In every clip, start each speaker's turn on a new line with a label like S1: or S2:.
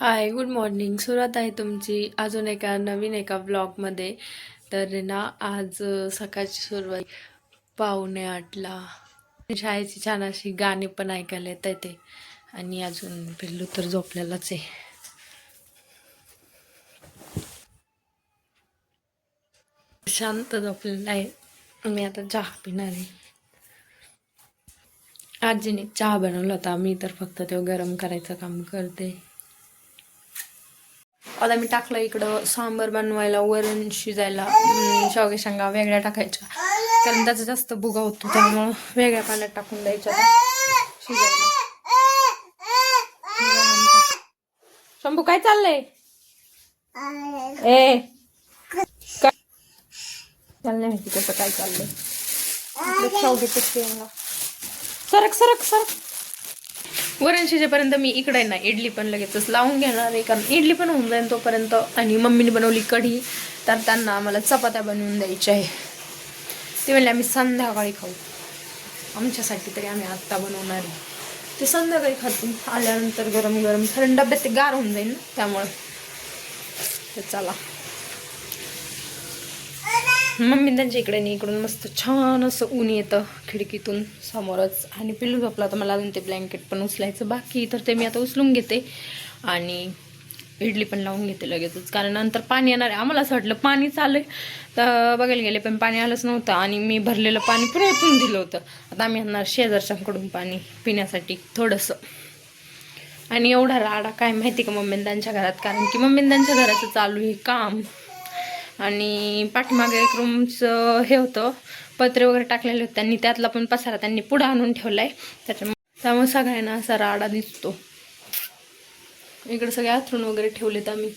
S1: Hi good morning सुरुवात आहे तुमची अजून एका नवीन एका ब्लॉगमध्ये तर ना आज सकाळची सुरुवात पाहुणे आठला. शाळेची छान अशी गाणी पण ऐकायला येत ते. आणि अजून पिल्लू तर झोपलेलाच आहे. शांत झोपलेला आहे. मी आता चहा पिणार आहे. आजीने चहा बनवला होता. मी तर फक्त तो गरम करायचं काम करते. आता मी टाकलं इकडं सांबर बनवायला वरण शिजायला अं, शेवगे शेंगा वेगळ्या टाकायच्या. कारण त्याचा जास्त भुगा होतो त्यामुळं वेगळ्या पाण्यात टाकून द्यायच्या शिजायला शंभू काय चाललंय? ए काय? चाललंय माहिती कसं काय चाललंय. शेवगे शेंगा. सरक सरक सरक. वरण शिजेपर्यंत मी इकडे ना इडली पण लगेचच लावून घेणार आहे. कारण इडली पण होऊन जाईल तोपर्यंत. आणि मम्मीने बनवली कढी तर त्यांना आम्हाला चपात्या बनवून द्यायच्या आहे. ते म्हणले आम्ही संध्याकाळी खाऊ. आमच्यासाठी तरी आम्ही आत्ता बनवणार आहे. ते संध्याकाळी खातील आल्यानंतर गरम गरम कारण डब्यात ते गार होऊन जाईल ना त्यामुळं. तर चला. मम्मी त्यांच्या इकडे नाही इकडून मस्त छान असं ऊन येतं खिडकीतून समोरच. आणि पिल्लू झोपला तर मला अजून ते ब्लँकेट पण उचलायचं बाकी तर ते मी आता उचलून घेते. आणि इडली पण लावून घेते लगेचच. कारण नंतर पाणी येणार आहे. आम्हाला असं वाटलं पाणी चालू आहे तर बघायला गेले पण पाणी आलंच नव्हतं. आणि मी भरलेलं पाणी पुरवतून दिलं होतं. आता आम्ही आणणार शेजारच्यांकडून पाणी पिण्यासाठी थोडंसं. आणि एवढा राडा काय माहिती का मम्मी त्यांच्या घरात? कारण की मम्मी त्यांच्या घराचं चालू आहे काम. आणि पाठीमागे एक रूमचं हे होतं. पत्रे वगैरे टाकलेले होते. त्यांनी त्यातला पण पसारा त्यांनी पुढं आणून ठेवलाय. त्याच्यामुळे त्यामुळे सगळ्यांना असा राडा दिसतो. इकडे सगळे आथरून वगैरे ठेवलेत आम्ही.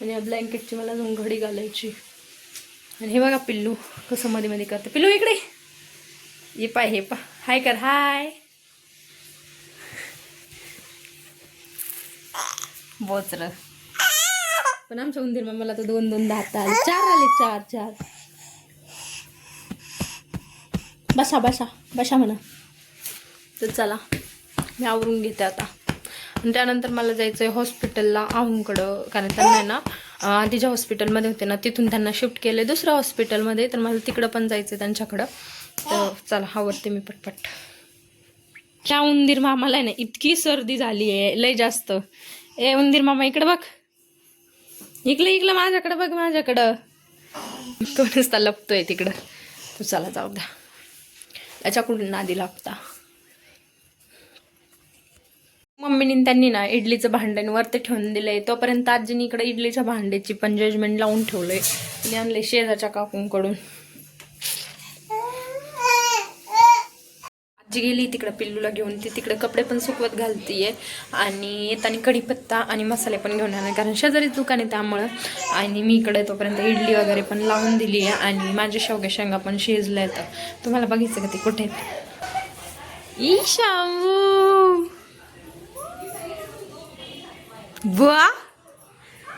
S1: आणि या ब्लँकेटची मला अजून घडी घालायची. आणि हे बघा पिल्लू कसं मध्ये मध्ये करते. पिल्लू इकडे. ये पाय हे पा. हाय कर हाय बोचर. पण आमच्या उंदीर मामाला तर दोन दोन दहा आले. चार आले चार चार. बसा बसा बसा म्हणा. तर चला मी आवरून घेते आता. आणि त्यानंतर मला जायचं आहे हॉस्पिटलला आहूंकडं कारण त्यांना आहे ना आधी आधीच्या हॉस्पिटलमध्ये होते ना तिथून त्यांना शिफ्ट केले दुसऱ्या हॉस्पिटलमध्ये तर मला तिकडं पण जायचं आहे त्यांच्याकडं. तर चला आवडते मी पटपट. त्या उंदीर मामाला आहे ना इतकी सर्दी झाली आहे लय जास्त. ए उंदीर मामा इकडं बघ. इकलं इकडं माझ्याकडं बघ माझ्याकडं. तो नुसता लपतोय तिकडं. तू चला जाऊ द्या. त्याच्याकडून नादी लागता मम्मीनी त्यांनी ना इडलीचं भांडण वरती ठेवून दिलंय. तोपर्यंत आजीने इकडे इडलीच्या भांड्याची पण जजमेंट लावून ठेवलंय. आणि आणलंय शेजारच्या काकूंकडून. जी गेली तिकडं पिल्लूला घेऊन ती तिकडे कपडे पण सुकवत घालतीये. आणि येताना कढीपत्ता आणि मसाले पण घेऊन येणार कारण शेजारीच दुकान आहे त्यामुळं. आणि मी इकडे तोपर्यंत इडली वगैरे पण लावून दिली आहे. आणि माझ्या शेवग्या शेंगा पण शिजल्या आहेत. तुम्हाला बघायचं का ते कुठे ई शामू बुवा!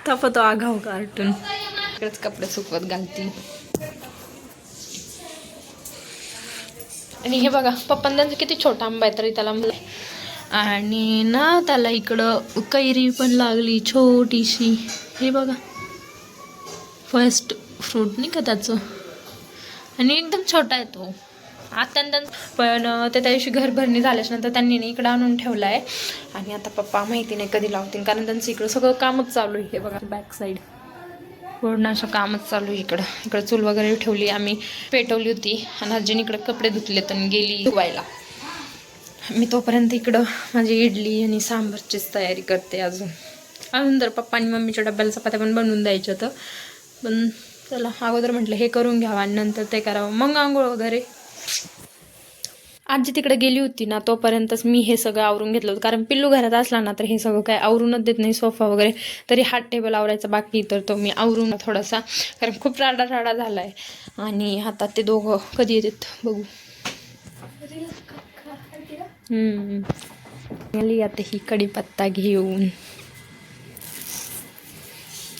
S1: तपतो आघाव कार्टून इकडेच कपडे सुकवत घालती. आणि हे बघा पप्पांना त्यांचं किती छोटा आंबा आहे तरी त्याला आणि ना त्याला इकडं कैरी पण लागली छोटीशी. हे बघा. फर्स्ट फ्रूट नाही का त्याचं? आणि एकदम छोटा आहे तो. अत्यंत पण ते त्या दिवशी घरभरणी झाल्याच्यानंतर त्यांनी ना इकडं आणून ठेवला आहे आणि आता पप्पा माहिती नाही कधी लावतील कारण त्यांचं इकडं सगळं कामच चालू आहे. हे बघा बॅक साईड पूर्ण असं कामच चालू आहे इकडं. इकडं चूल वगैरे ठेवली आम्ही पेटवली होती. आणि आजीने इकडं कपडे धुतलेत आणि गेली धुवायला. मी तोपर्यंत इकडं माझी इडली आणि सांबारचीच तयारी करते अजून. अजून तर पप्पा आणि मम्मीच्या डब्याला चपात्या पण बनवून द्यायच्या तर पण चला अगोदर म्हटलं हे करून घ्यावं आणि नंतर ते करावं. मग आंघोळ वगैरे. आजी तिकडे गेली होती ना तोपर्यंतच मी हे सगळं आवरून घेतलं होतं. कारण पिल्लू घरात असला ना तर हे सगळं काय आवरूनच देत नाही सोफा वगैरे. तरी हात टेबल आवरायचा बाकी तर तो मी आवरून थोडासा. कारण खूप राडा राडा झाला आहे आणि आता ते दोघं कधी येतात बघू. हम्म. आता ही कढीपत्ता घेऊन.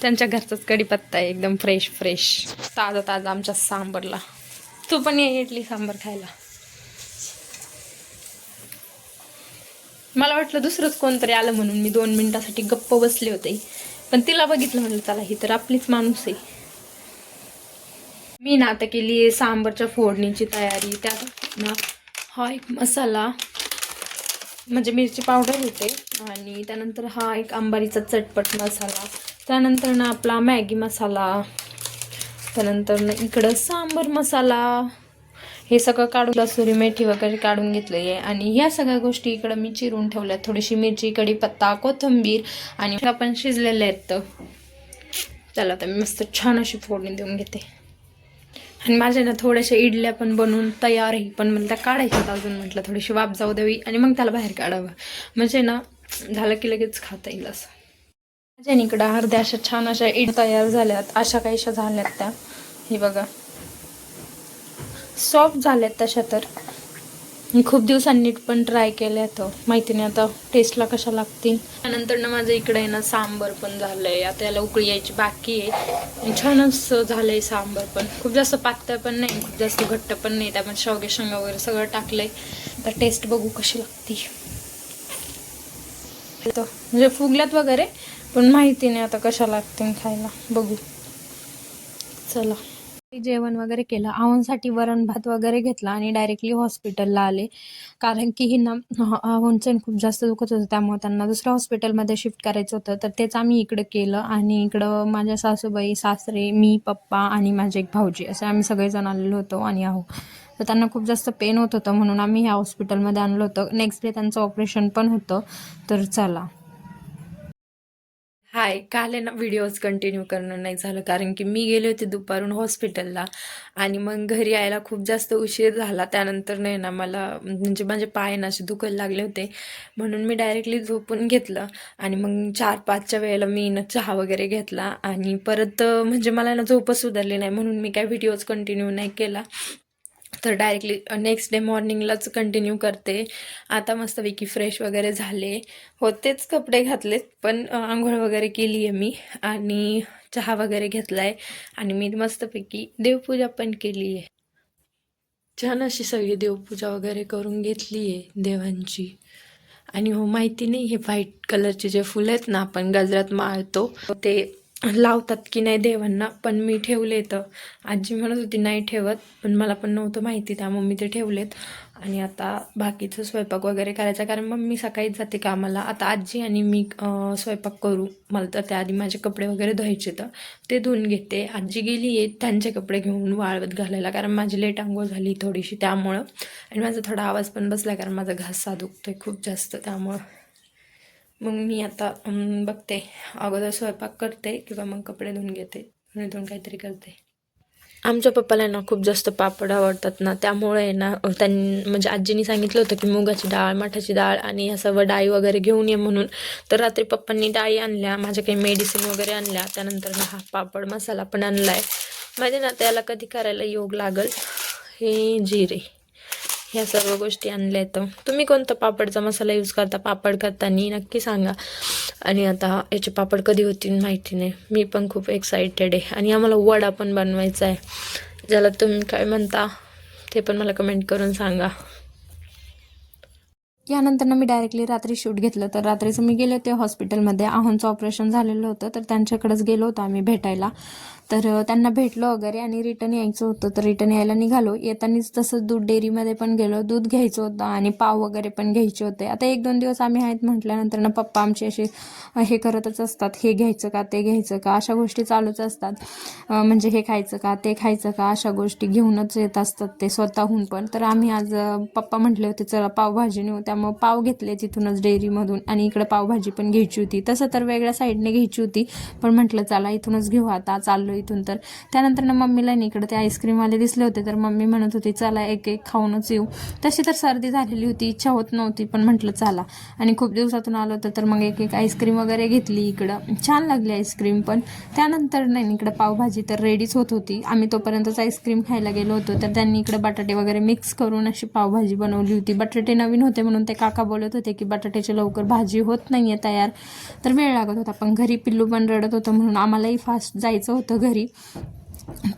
S1: त्यांच्या घरचाच कढीपत्ता आहे एकदम फ्रेश फ्रेश ताजा ताजा आमच्या सांबरला. तू पण ये इडली सांबर खायला. मला वाटलं दुसरंच कोणतरी आलं म्हणून मी दोन मिनिटासाठी गप्प बसले होते. पण तिला बघितलं म्हणलं चला ही तर आपलीच माणूस आहे. मी ना आता केली आहे सांबरच्या फोडणीची तयारी. त्यात ना हा एक मसाला म्हणजे मिरची पावडर होते आणि त्यानंतर हा एक अंबारीचा चटपट मसाला त्यानंतर ना आपला मॅगी मसाला त्यानंतर ना इकडं सांबर मसाला. हे सगळं काढून लसुरी मेथी वगैरे काढून घेतलेली आहे आणि ह्या सगळ्या गोष्टी इकडं मी चिरून ठेवल्यात. थोडीशी मिरची कढीपत्ता कोथिंबीर आणि आपण शिजलेले आहेत तर. चला आता मी मस्त छान अशी फोडणी देऊन घेते. आणि माझ्या ना थोड्याशा इडल्या पण बनवून तयार आहे. पण मला त्या काढायच्यात अजून म्हटलं थोडीशी वाफ जाऊ द्यावी आणि मग त्याला बाहेर काढावं. म्हणजे ना झालं की लगेच खाता येईल असं. माझ्या इकडं अर्ध्या अशा छान अशा इड तयार झाल्यात. अशा काहीशा झाल्यात त्या. हे बघा. सॉफ्ट झाल्यात तशा तर. मी खूप दिवसांनी पण ट्राय केल्या तर माहिती नाही आता टेस्टला कशा लागतील? त्यानंतर ना माझं इकडे आहे ना सांबर पण झालंय. आता याला उकळी यायची बाकी आहे. आणि झालं झालंय सांबर पण. खूप जास्त पातळ पण नाही खूप जास्त घट्ट पण नाही. त्यामध्ये शेवगे शेंगा वगैरे सगळं टाकलंय. तर टेस्ट बघू कशी लागती. तर म्हणजे फुगल्यात वगैरे पण माहिती नाही आता कशा लागतील खायला. बघू. चला. जेवण वगैरे केलं आवनसाठी वरण भात वगैरे घेतला आणि डायरेक्टली हॉस्पिटलला आले. कारण की हिना ना खूप जास्त दुखत होतं त्यामुळे त्यांना दुसऱ्या हॉस्पिटलमध्ये शिफ्ट करायचं होतं. तर तेच आम्ही इकडं केलं आणि इकडं माझ्या सासूबाई सासरे मी पप्पा आणि माझे एक भाऊजी असे आम्ही सगळेजण आलेलो होतो आणि आहो तर त्यांना खूप जास्त पेन होत होतं म्हणून आम्ही ह्या हॉस्पिटलमध्ये आणलं होतं. नेक्स्ट डे त्यांचं ऑपरेशन पण होतं. तर चला. हाय काल आहे ना व्हिडिओज कंटिन्यू करणं नाही झालं. कारण की मी गेले होते दुपारून हॉस्पिटलला आणि मग घरी यायला खूप जास्त उशीर झाला. त्यानंतर नाही ना मला म्हणजे माझे पाय ना असे दुखायला लागले होते. म्हणून मी डायरेक्टली झोपून घेतलं आणि मग चार पाचच्या वेळेला मी ना चहा वगैरे घेतला आणि परत म्हणजे मला ना झोपच सुधारली नाही. म्हणून मी काय व्हिडिओज कंटिन्यू नाही केला. तर डायरेक्टली नेक्स्ट डे मॉर्निंगलाच कंटिन्यू करते. आता मस्तपैकी फ्रेश वगैरे झाले. होतेच कपडे घातलेत पण आंघोळ वगैरे केली आहे मी आणि चहा वगैरे घेतला आहे आणि मी मस्तपैकी देवपूजा पण केली आहे छान अशी सगळी देवपूजा वगैरे करून घेतली आहे देवांची. आणि हो माहिती नाही हे व्हाईट कलरचे जे फुलं आहेत ना आपण गजरात माळतो ते लावतात की नाही देवांना पण मी ठेवले तर आजी म्हणत होती नाही ठेवत पण मला पण नव्हतं माहिती त्यामुळे मी ते ठेवलेत. आणि आता बाकीचं स्वयंपाक वगैरे करायचा कारण मग मी सकाळीच जाते कामाला. आता आजी आणि मी स्वयंपाक करू. मला तर त्याआधी माझे कपडे वगैरे धुवायचे तर ते धुवून घेते. आजी गेली आहे त्यांचे कपडे घेऊन वाळवत घालायला कारण माझी लेट आंघोळ झाली थोडीशी त्यामुळं. आणि माझा थोडा आवाज पण बसला कारण माझा घासा आहे खूप जास्त त्यामुळं. मग मी आता बघते. अगोदर स्वयंपाक करते किंवा मग कपडे धुवून घेते. धुवून काहीतरी करते. आमच्या पप्पाला ना खूप जास्त पापड आवडतात ना. त्यामुळे ना त्यांनी म्हणजे आजीनी सांगितलं होतं की मुगाची डाळ मठाची डाळ आणि या सर्व डाळी वगैरे घेऊन ये म्हणून. तर रात्री पप्पांनी डाळी आणल्या माझ्या काही मेडिसिन वगैरे आणल्या. त्यानंतर ना हा पापड मसाला पण आणला आहे म्हणजे माझ्या ना त्याला कधी करायला योग लागल? हे जिरे. ह्या सर्व गोष्टी आणल्या आहेत. तुम्ही कोणता पापडचा मसाला यूज करता? पापड करताना नक्की सांगा. आणि आता याचे पापड कधी होतील माहिती नाही. मी पण खूप एक्सायटेड आहे. आणि आम्हाला वडा पण बनवायचा आहे. ज्याला तुम्ही काय म्हणता ते पण मला कमेंट करून सांगा. यानंतर मी डायरेक्टली रात्री शूट घेतलं. तर रात्रीचं मी गेले होते हॉस्पिटलमध्ये आहोंचं ऑपरेशन झालेलं होतं. तर त्यांच्याकडेच गेलो होतो आम्ही भेटायला. तर त्यांना भेटलो वगैरे आणि रिटर्न यायचं होतं. तर रिटर्न यायला निघालो. येतानीच तसंच दूध डेअरीमध्ये पण गेलो. दूध घ्यायचं होतं आणि पाव वगैरे पण घ्यायचे होते. आता एक दोन दिवस आम्ही आहेत म्हटल्यानंतर ना पप्पा आमचे असे हे करतच असतात. हे घ्यायचं का ते घ्यायचं का अशा गोष्टी चालूच असतात. म्हणजे हे खायचं का ते खायचं का अशा गोष्टी घेऊनच येत असतात ते स्वतःहून पण. तर आम्ही आज पप्पा म्हटले होते चला पावभाजी नेऊ. त्यामुळं पाव घेतले तिथूनच डेअरीमधून आणि इकडे पावभाजी पण घ्यायची होती. तसं तर वेगळ्या साईडने घ्यायची होती. पण म्हटलं चला इथूनच घेऊ आता. चाललो इथून तर. त्यानंतर ना मम्मीला इकडे ते आईस्क्रीमवाले दिसले होते तर मम्मी म्हणत होती चला एक एक खाऊनच येऊ. तशी तर सर्दी झालेली होती इच्छा होत नव्हती पण म्हटलं चला. आणि खूप दिवसातून आलं होतं तर मग एक एक आईस्क्रीम वगैरे घेतली इकडं. छान लागली आईस्क्रीम पण. त्यानंतर नाही इकडं पावभाजी तर रेडीच होत होती. आम्ही तोपर्यंतच आईस्क्रीम खायला गेलो होतो तर त्यांनी इकडे बटाटे वगैरे मिक्स करून अशी पावभाजी बनवली होती. बटाटे नवीन होते म्हणून ते काका बोलत होते की बटाट्याची लवकर भाजी होत नाही आहे तयार. तर वेळ लागत होता पण घरी पिल्लू पण रडत होतं म्हणून आम्हालाही फास्ट जायचं होतं घरी. घरी.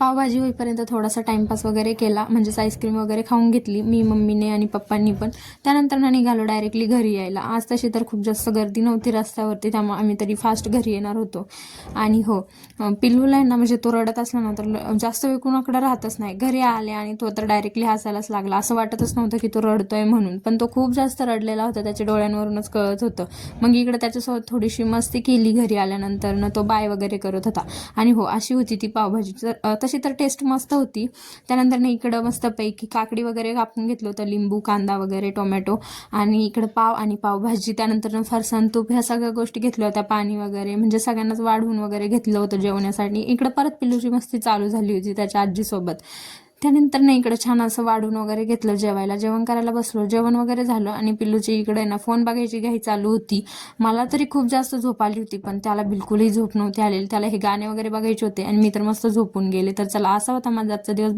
S1: पावभाजी होईपर्यंत थोडासा टाईमपास वगैरे केला. म्हणजेच आईस्क्रीम वगैरे खाऊन घेतली. मी मम्मीने आणि पप्पांनी पण. त्यानंतर ना निघालो डायरेक्टली घरी यायला. आज तशी तर खूप जास्त गर्दी नव्हती रस्त्यावरती. त्यामुळे आम्ही तरी फास्ट घरी येणार होतो. आणि हो पिल्लूला आहे ना म्हणजे तो रडत असला ना तर जास्त वेळ कुणाकडे राहतच नाही. घरी आले आणि तो तर डायरेक्टली हसायलाच लागला. असं वाटतच नव्हतं की तो रडतोय म्हणून. पण तो खूप जास्त रडलेला होता. त्याच्या डोळ्यांवरूनच कळत होतं. मग इकडे त्याच्यासोबत थोडीशी मस्ती केली घरी आल्यानंतर ना तो बाय वगैरे करत होता. आणि हो अशी होती ती पावभाजी. तर तशी तर टेस्ट मस्त होती. त्यानंतर ना इकडं मस्तपैकी काकडी वगैरे कापून घेतलं होतं लिंबू कांदा वगैरे टोमॅटो आणि इकडं पाव आणि पावभाजी. त्यानंतर ना फरसाण तूप ह्या सगळ्या गोष्टी घेतल्या होत्या पाणी वगैरे. म्हणजे सगळ्यांनाच वाढवून वगैरे घेतलं होतं जेवण्यासाठी. इकडं परत पिल्लूची मस्ती चालू झाली होती त्याच्या आजीसोबत. त्यानंतर ना इकडे छान असं वाढून वगैरे घेतलं जेवायला. जेवण करायला बसलो. जेवण वगैरे झालं आणि पिल्लूची इकडे ना फोन बघायची घाई चालू होती. मला तरी खूप जास्त झोप आली होती पण त्याला बिलकुलही झोप नव्हती आलेली. त्याला हे गाणे वगैरे बघायचे होते आणि मी तर मस्त झोपून गेले. तर चला असा होता माझा आजचा दिवस.